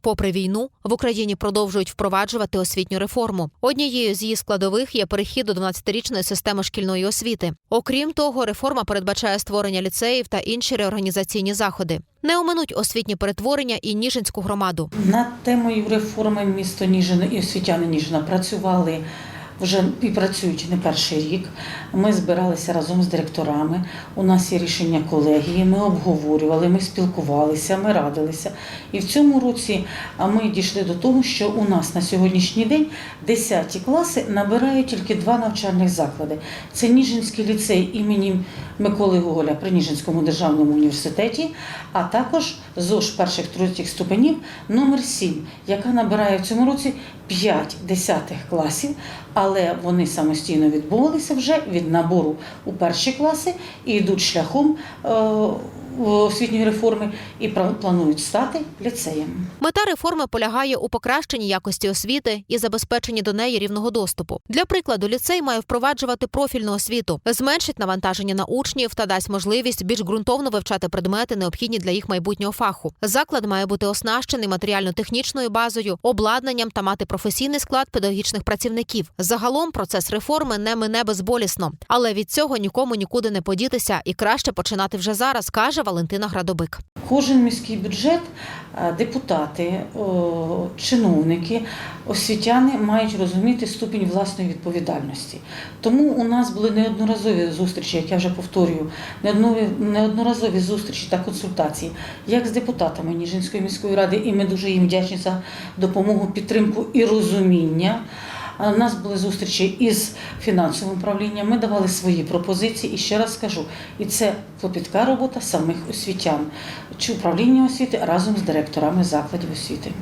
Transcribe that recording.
Попри війну, в Україні продовжують впроваджувати освітню реформу. Однією з її складових є перехід до 12-річної системи шкільної освіти. Окрім того, реформа передбачає створення ліцеїв та інші реорганізаційні заходи. Не оминуть освітні перетворення і Ніжинську громаду. Над темою реформи місто Ніжин і освітяни Ніжина працювали вже і працюють не перший рік. Ми збиралися разом з директорами. У нас є рішення колегії. Ми обговорювали, ми спілкувалися, ми радилися. І в цьому році ми дійшли до того, що у нас на сьогоднішній день 10 класи набирають тільки два навчальних заклади. Це Ніжинський ліцей імені Миколи Гоголя при Ніжинському державному університеті, а також ЗОЖ перших третіх ступенів номер 7, яка набирає в цьому році 5 десятих класів, але вони самостійно відбувалися вже від набору у перші класи і йдуть шляхом е, освітньої реформи і планують стати ліцеєм. Мета реформи полягає у покращенні якості освіти і забезпеченні до неї рівного доступу. Для прикладу, ліцей має впроваджувати профільну освіту, зменшить навантаження на учнів та дасть можливість більш ґрунтовно вивчати предмети, необхідні для їх майбутнього фаху. Заклад має бути оснащений матеріально-технічною базою, обладнанням та мати професійний склад педагогічних працівників. Загалом процес реформи не мине безболісно, але від цього нікому нікуди не подітися і краще починати вже зараз, каже Валентина Градобик. Кожен міський бюджет, е, депутати, чиновники, освітяни мають розуміти ступінь власної відповідальності. Тому у нас були неодноразові зустрічі, як я вже повторюю, неодноразові зустрічі та консультації, як з депутатами Ніжинської міської ради, і ми дуже їм вдячні за допомогу, підтримку і розуміння. У нас були зустрічі із фінансовим управлінням. Ми давали свої пропозиції. І ще раз скажу, і це клопітка робота самих освітян чи управління освіти разом з директорами закладів освіти.